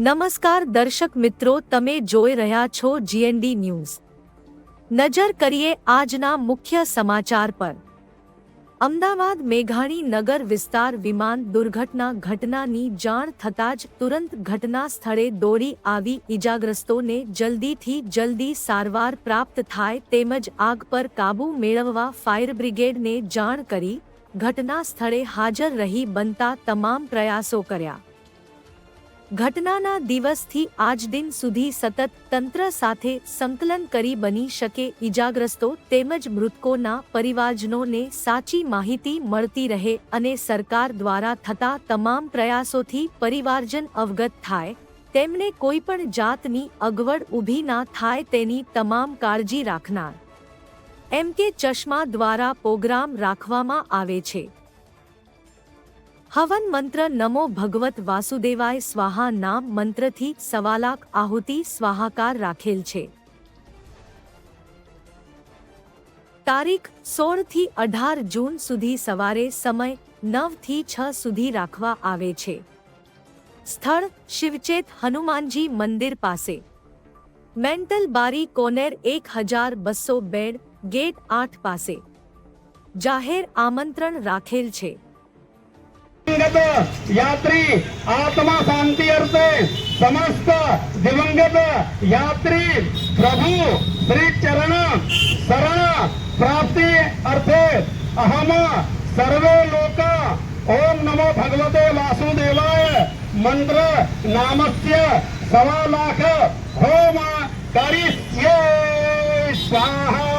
નમસ્કાર દર્શક મિત્રો તમે જોઈ રહ્યા છો જીએનડી ન્યૂઝ નજર કરીએ આજના મુખ્ય સમાચાર પર અમદાવાદ મેઘાણી નગર વિસ્તાર વિમાન દુર્ઘટના ઘટનાની જાણ થતાં જ તુરંત ઘટના સ્થળે દોડી આવી ઈજાગ્રસ્તોને જલ્દીથી જલ્દી સારવાર પ્રાપ્ત થાય તેમજ આગ પર કાબૂ મેળવવા ફાયર બ્રિગેડને જાણ કરી ઘટના સ્થળે હાજર રહી બનતા તમામ પ્રયાસો કર્યા ઘટનાના દિવસથી આજ દિન સુધી સતત તંત્ર સાથે સંકલન કરી બની શકે ઈજાગ્રસ્તો તેમજ મૃતકોના પરિવારજનોને સાચી માહિતી મળતી રહે અને સરકાર દ્વારા થતા તમામ પ્રયાસોથી પરિવારજન અવગત થાય, તેમને કોઈ પણ જાતની અગવડ ઊભી ના થાય તેની તમામ કાળજી રાખનાર. એમ કે ચશ્મા દ્વારા પ્રોગ્રામ રાખવામાં આવે છે. હવન મંત્ર નમો ભગવત વાસુદેવાય સ્વાહા નામ મંત્રથી સવા લાખ આહુતિ સ્વાહાકાર રાખેલ છે. તારીખ સોળથી અઢાર જૂન સુધી સવારે સમય નવથી છ સુધી રાખવા આવે છે. સ્થળ શિવચેત હનુમાનજી મંદિર પાસે. મેન્ટલ બારી કોનેર એક હજાર બસો બેડ ગેટ આઠ પાસે. જાહેર આમંત્રણ રાખેલ છે. दिवंगत यात्री आत्मा शांति अर्थे समस्त दिवंगत यात्री प्रभु श्री चरण शरण प्राप्ति अर्थे अहम सर्वे लोक। ओम नमो भगवते वासुदेवाय। मंत्र नामस्य सवा लाख होम करिष्ये। स्वाहा।